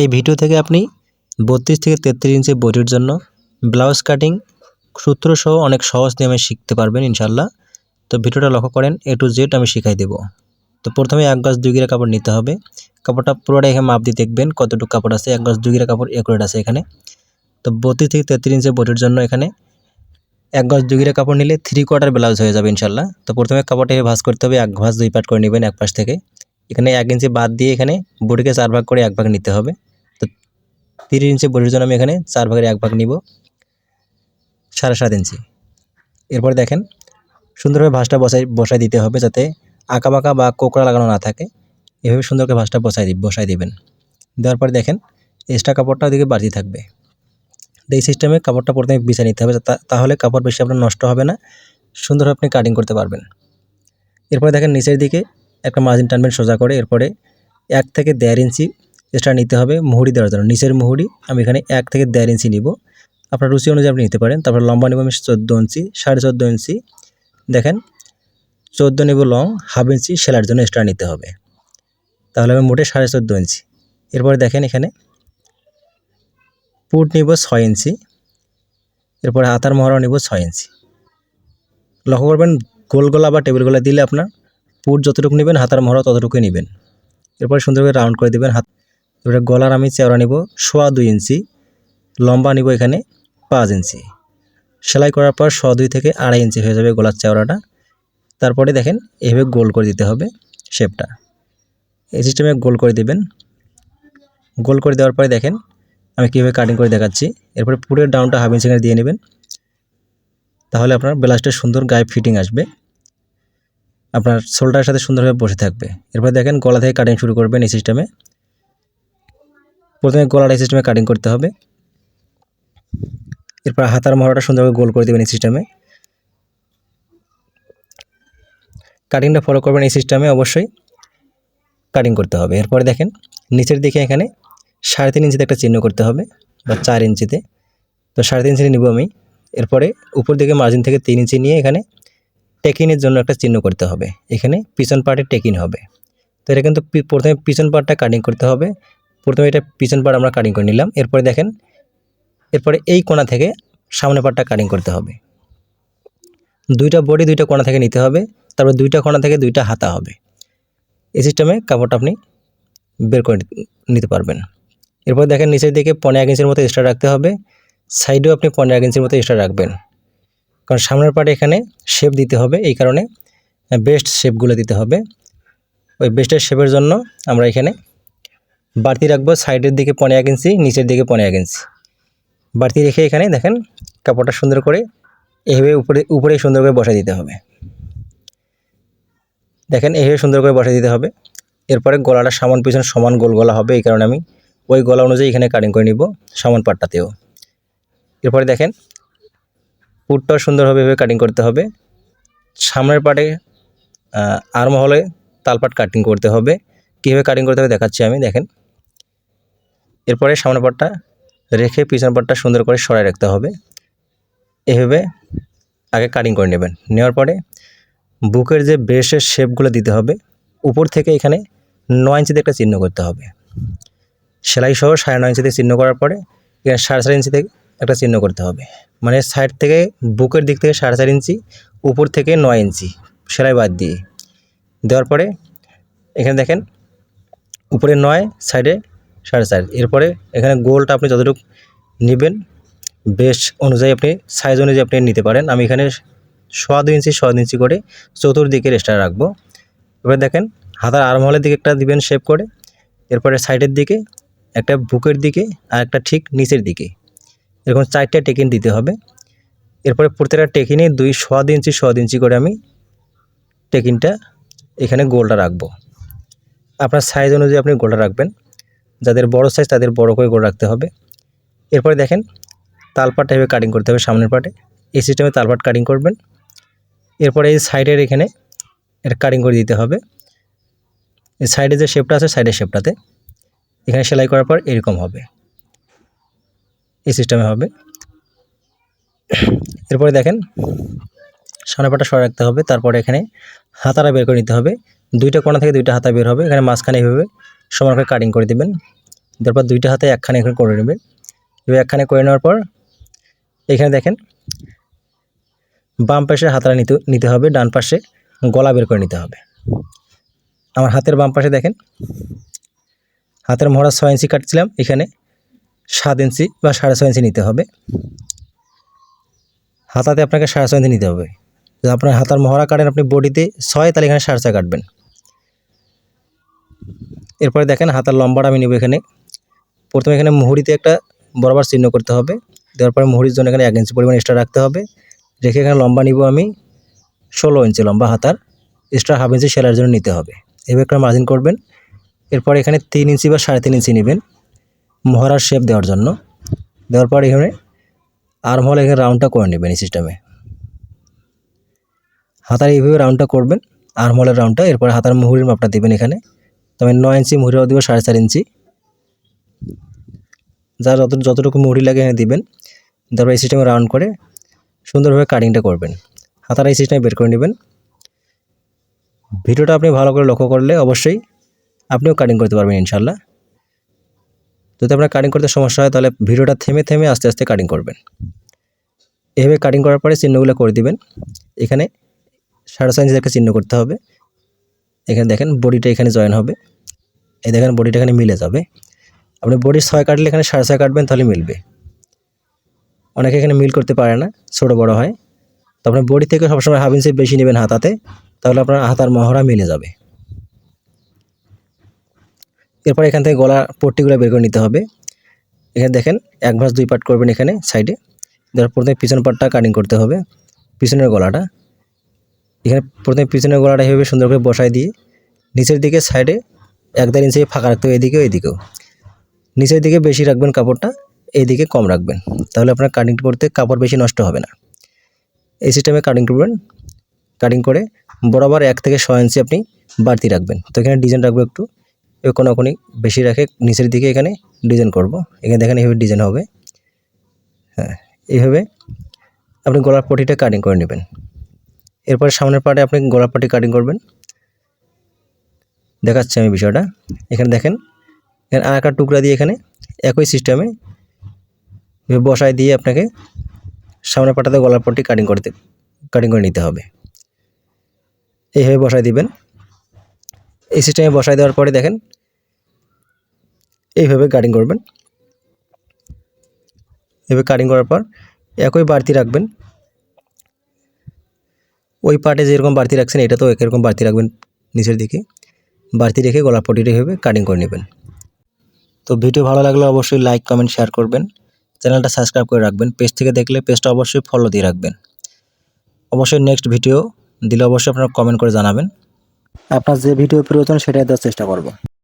এই ভিডিও থেকে আপনি বত্রিশ থেকে তেত্রিশ ইঞ্চি বডির জন্য ব্লাউজ কাটিং সূত্র সহ অনেক সহজ নিয়মে শিখতে পারবেন ইনশাল্লাহ তো ভিডিওটা লক্ষ্য করেন এ টু জেড আমি শিখাই দেব। তো প্রথমে এক গাছ দুই গিরা কাপড় নিতে হবে। কাপড়টা পুরোটা এখানে মাপ দিয়ে দেখবেন কতটুকু কাপড় আছে। এক গাছ দুই গিরা কাপড় একুরেট আছে এখানে। তো বত্রিশ থেকে তেত্রিশ ইঞ্চি বডির জন্য এখানে এক গজ দুই গিরা কাপড় নিলে থ্রি কোয়ার্টার ব্লাউজ হয়ে যাবে ইনশাল্লাহ তো প্রথমে কাপড়টা ভাঁজ করতে হবে, এক ভাঁজ দুই পাট করে নেবেন এক পাশ থেকে। এখানে এক ইঞ্চি বাদ দিয়ে এখানে বডিকে চার ভাগ করে এক ভাগ নিতে হবে। তিরিশ ইঞ্চি বডির জন্য আমি এখানে চার ভাগের এক ভাগ নিব, সাড়ে সাত ইঞ্চি। এরপর দেখেন, সুন্দরভাবে ভাঁজটা বসাই বসাই দিতে হবে যাতে আঁকা বাঁকা বা কোকড়া লাগানো না থাকে। এভাবে সুন্দর করে ভাঁজটা বসাই বসাই দেবেন। দেওয়ার পর দেখেন এক্সট্রা কাপড়টা ওদিকে বাড়তি থাকবে। এই সিস্টেমে কাপড়টা প্রথমে বিছিয়ে নিতে হবে তাহলে কাপড় বেশি আপনার নষ্ট হবে না, সুন্দরভাবে আপনি কাটিং করতে পারবেন। এরপরে দেখেন, নিচের দিকে একটা মার্জিন টানবেন সোজা করে। এরপরে এক থেকে দেড় ইঞ্চি এক্সট্রা নিতে হবে মুহুরি দেওয়ার জন্য। নিচের মুহুরি আমি এখানে এক থেকে দেড় ইঞ্চি নিব। আপনার রুচি অনুযায়ী আপনি নিতে পারেন। তারপর লম্বা নেব আমি চোদ্দ ইঞ্চি সাড়ে চোদ্দ ইঞ্চি দেখেন, চোদ্দ নেব লং হাফ ইঞ্চি সেলার জন্য এক্সট্রা নিতে হবে। তাহলে আমি মোটে সাড়ে চোদ্দ ইঞ্চি এরপরে দেখেন এখানে, পুট নিব ছয় ইঞ্চি এরপরে হাতার মহড়া নিব ছয় ইঞ্চি লক্ষ্য করবেন, গোল গলা বা টেবিল গলা দিলে আপনার পুট যতটুকু নেবেন, হাতার মহড়া ততটুকুই নেবেন। এরপরে সুন্দর করে রাউন্ড করে দেবেন হাত এবারে গলার আমি চেওড়া নিব সোয়া দুই ইঞ্চি, লম্বা নিব এখানে পাঁচ ইঞ্চি। সেলাই করার পর সোয়া দুই থেকে আড়াই ইঞ্চি হয়ে যাবে গলার চেওড়াটা। তারপরে দেখেন এভাবে গোল করে দিতে হবে শেপটা। এই সিস্টেমে গোল করে দিবেন। গোল করে দেওয়ার পরে দেখেন আমি কীভাবে কাটিং করে দেখাচ্ছি। এরপরে পুরের ডাউনটা হাফ ইঞ্চি দিয়ে নেবেন। তাহলে আপনার ব্লাউজটা সুন্দর গায়ে ফিটিং আসবে। আপনার শোল্ডারের সাথে সুন্দরভাবে বসে থাকবে। এরপর দেখেন গলা থেকে কাটিং শুরু করবেন এই সিস্টেমে প্রথমে গলার এই সিস্টেমে কাটিং করতে হবে। এরপর হাতার মহড়াটা সুন্দরভাবে গোল করে দেবেন এই সিস্টেমে কাটিংটা ফলো করবেন এই সিস্টেমে অবশ্যই। কাটিং করতে হবে। এরপরে দেখেন, নিচের দিকে এখানে সাড়ে তিন ইঞ্চিতে একটা চিহ্ন করতে হবে, বা চার ইঞ্চিতে তো। সাড়ে তিন ইঞ্চি নিব আমি। এরপরে উপর দিকে মার্জিন থেকে তিন ইঞ্চি নিয়ে এখানে টেকিনের জন্য একটা চিহ্ন করতে হবে। এখানে পিছন পার্টে টেকিন হবে। তো এটা কিন্তু প্রথমে পিছন পার্টটা কাটিং করতে হবে। প্রথমে এটা পিছন পার্ট আমরা কাটিং করে নিলাম। এরপরে দেখেন, এরপরে এই কোণা থেকে সামনে পার্টটা কাটিং করতে হবে। দুইটা বডি দুইটা কোণা থেকে নিতে হবে, তারপর দুইটা কোণা থেকে দুইটা হাতা হবে। এই সিস্টেমে কাপড়টা আপনি বের করে নিতে- পারবেন। এরপর দেখেন, নিচের দিকে পনেরো এক ইঞ্চির মতো এক্সট্রা রাখতে হবে। সাইডেও আপনি পনেরো এক ইঞ্চির মতো এক্সট্রা রাখবেন। কারণ সামনের পার্টে এখানে শেপ দিতে হবে, এই কারণে বেস্ট শেপগুলো দিতে হবে। ওই বেস্টের শেপের জন্য আমরা এখানে বাড়তি রাখব, সাইডের দিকে পনেরো এক ইঞ্চি, নিচের দিকে পনেরো এক ইঞ্চি। বাড়তি রেখে এখানে দেখেন কাপড়টা সুন্দর করে এভাবে উপরে উপরে সুন্দর করে বসাই দিতে হবে। দেখেন এভাবে সুন্দর করে বসাই দিতে হবে। এরপরে গলাটা সামান পিছন সমান গোল গলা হবে, এই কারণে আমি ওই গলা অনুযায়ী এখানে কাটিং করে নিব সামান পাটটাতেও। এরপরে দেখেন পুটটাও সুন্দরভাবে এভাবে কাটিং করতে হবে। সামনের পাটে আর্ম হলে তালপাট কাটিং করতে হবে। কীভাবে কাটিং করতে হবে দেখাচ্ছি আমি, দেখেন। এরপরে সামনের পাটটা রেখে পিছন পাটটা সুন্দর করে সরাই রাখতে হবে। এভাবে আগে কাটিং করে নেবেন। নেওয়ার পরে বুকের যে ব্রেসের শেপগুলো দিতে হবে, উপর থেকে এখানে নয় ইঞ্চিতে একটা চিহ্ন করতে হবে। সেলাই সহ সাড়ে নয় ইঞ্চিতে চিহ্ন করার পরে এখানে সাড়ে চার ইঞ্চিতে একটা চিহ্ন করতে হবে। মানে সাইড থেকে বুকের দিক থেকে সাড়ে চার ইঞ্চি, উপর থেকে নয় ইঞ্চি সেলাই বাদ দিয়ে। দেওয়ার পরে এখানে দেখেন উপরে নয় সাইডে সাড়ে চার। এরপরে এখানে গোলটা আপনি যতটুকু নেবেন, বেশ অনুযায়ী আপনি সাইজ অনুযায়ী আপনি নিতে পারেন। আমি এখানে সোয়া দুই ইঞ্চি সোয়া ইঞ্চি করে চতুর্দিকে এক্সট্রা রাখব। এবার দেখেন, হাতার আর্মহলের দিকে একটা দিবেন শেপ করে, এরপরে সাইডের দিকে, একটা বুকের দিকে, আর একটা ঠিক নিচের দিকে। এরকম চারটে টেকিন দিতে হবে। এরপরে প্রত্যেকটা টেকিনে দুই সোয়া ইঞ্চি সোয়া ইঞ্চি করে আমি টেকিনটা এখানে গোলটা রাখব। আপনার সাইজ অনুযায়ী আপনি গোলটা রাখবেন। যাদের বড় সাইজ তাদের বড় করে গোল রাখতে হবে। এরপরে দেখেন তালপাট টাইপের কাটিং করতে হবে সামনের পাটে। এই সিস্টেমে তালপাট কাটিং করবেন। এরপরে এই সাইডের এখানে এটা কাটিং করে দিতে হবে। এই সাইডে যে শেপটা আছে সাইডের শেপটাতে এখানে সেলাই করার পর এরকম হবে। এই সিস্টেমে হবে। এরপরে দেখেন সামনে পাটা সরে রাখতে হবে। তারপরে এখানে হাতাটা বের করে নিতে হবে। দুইটা কোণা থেকে দুইটা হাতা বের হবে। এখানে মাঝখানে এভাবে সমান করে কাটিং করে দিবেন। তারপর দুইটা হাতে একখানে এখানে করে নেবেন। এবার একখানে করে নেওয়ার পর, এখানে দেখেন, বাম পাশে হাতটা নিতে নিতে হবে, ডান পাশে গলা বের করে নিতে হবে। আমার হাতের বাম পাশে দেখেন, হাতের মহড়া ছয় ইঞ্চি কাটছিলাম, এখানে সাত ইঞ্চি বা সাড়ে ছয় ইঞ্চি নিতে হবে। হাতাতে আপনাকে সাড়ে ছয় ইঞ্চি নিতে হবে। যদি আপনার হাতার মহড়া কাটেন আপনি বডিতে ছয়, তাহলে এখানে সাড়ে ছয় কাটবেন। এরপরে দেখেন হাতার লম্বাটা আমি নেব এখানে। প্রথমে এখানে মুহুরিতে একটা বরাবর চিহ্ন করতে হবে। দেওয়ার পরে মুহুরির জন্য এখানে এক ইঞ্চি পরিমাণ এক্সট্রা রাখতে হবে। রেখে এখানে লম্বা নিব আমি ষোলো ইঞ্চি লম্বা হাতার। এক্সট্রা হাফ ইঞ্চি সেলাইয়ের জন্য নিতে হবে। এভাবে একটা মার্জিন করবেন। এরপর এখানে তিন ইঞ্চি বা সাড়ে তিন ইঞ্চি নেবেন মহড়ার শেপ দেওয়ার জন্য। দেওয়ার পর এখানে আর্ম হল এখানে রাউন্ডটা করে নেবেন এই সিস্টেমে হাতার এইভাবে রাউন্ডটা করবেন আর্ম হলের রাউন্ডটা এরপর হাতার মুহুরির মাপটা দেবেন এখানে। তবে নয় ইঞ্চি মুহুরিও দেবো সাড়ে চার ইঞ্চি। যার যত যতটুকু মুহুরি লাগে এখানে দিবেন, তারপর এই সিস্টেমে রাউন্ড করে সুন্দরভাবে কাটিংটা করবেন। হাতার এই সিস্টেমে বের করে নেবেন। ভিডিওটা আপনি ভালো করে লক্ষ্য করলে অবশ্যই আপনিও কাটিং করতে পারবেন ইনশাল্লাহ যদি আপনার কাটিং করতে সমস্যা হয়, তাহলে ভিডিওটা থেমে থেমে আস্তে আস্তে কাটিং করবেন। এভাবে কাটিং করার পরে চিহ্নগুলো করে দিবেন। এখানে সাড়ে ছয় ইঞ্চি চিহ্ন করতে হবে। এখানে দেখেন বডিটা এখানে জয়েন হবে। এই দেখেন বডিটা এখানে মিলে যাবে। আপনি বডি ছয় কাটলে এখানে সাড়ে ছয় কাটবেন, তাহলে মিলবে। অনেকে এখানে মিল করতে পারে না, ছোটো বড় হয়। তো আপনি বডি থেকে সবসময় হাফ ইঞ্চি বেশি নেবেন হাতাতে, তাহলে আপনার হাতার মহড়া মিলে যাবে। এরপর এখান থেকে গলা পট্টিগুলো বের করে নিতে হবে। এখানে দেখেন এক ভাঁজ দুই পার্ট করবেন এখানে সাইডে। দেওয়ার প্রথমে পিছন পার্টটা কাটিং করতে হবে, পিছনের গলাটা। এখানে প্রথমে পিছনের গলাটা এভাবে সুন্দর করে বসাই দিয়ে নিচের দিকে সাইডে এক দেড় ইঞ্চি ফাঁকা রাখতে হবে এদিকেও এদিকেও। নিচের দিকে বেশি রাখবেন কাপড়টা এইদিকে কম রাখবেন। তাহলে আপনার কাটিং করতে কাপড় বেশি নষ্ট হবে না। এই সিস্টেমে কাটিং করবেন কাটিং করে বরাবর এক থেকে ছয় ইঞ্চি আপনি বাড়তি রাখবেন। তো এখানে ডিজাইন রাখব একটু কোনো কোনি বেশি রাখে নিচের দিকে এখানে ডিজাইন করব। এখানে দেখেন এইভাবে ডিজাইন হবে। হ্যাঁ এইভাবে আপনি গলার পটিটা কাটিং করে নেবেন। এরপর সামনের পার্টে আপনি গলার পটি কাটিং করবেন। দেখাচ্ছি আমি বিষয়টা। এখানে দেখেন এখানে একটা টুকরা দিয়ে এখানে একই সিস্টেমে বসায় দিয়ে আপনাকে সামনের পাটাতে গলার পট্টি কাটিং করতে কাটিং করে নিতে হবে। এইভাবে বসায় দিবেন। এই সিস্টেমে বসায় দেওয়ার পরে দেখেন, এইভাবে কাটিং করবেন। এভাবে কাটিং করার পর একই বাড়তি রাখবেন। ওই পার্টে যেরকম বাড়তি রাখছেন, এটা তো একরকম বাড়তি রাখবেন নিচের দিকে। বাড়তি রেখে গলার পটিটা হবে কাটিং করে নেবেন। তো ভিডিও ভালো লাগলে অবশ্যই লাইক কমেন্ট শেয়ার করবেন। চ্যানেলটা সাবস্ক্রাইব করে রাখবেন। পেজ থেকে দেখলে পেজটা অবশ্যই ফলো দিয়ে রাখবেন। অবশ্যই নেক্সট ভিডিও দিলে অবশ্যই আপনারা কমেন্ট করে জানাবেন। আপনার যে ভিডিও প্রয়োজন সেটাই দেওয়ার চেষ্টা করব।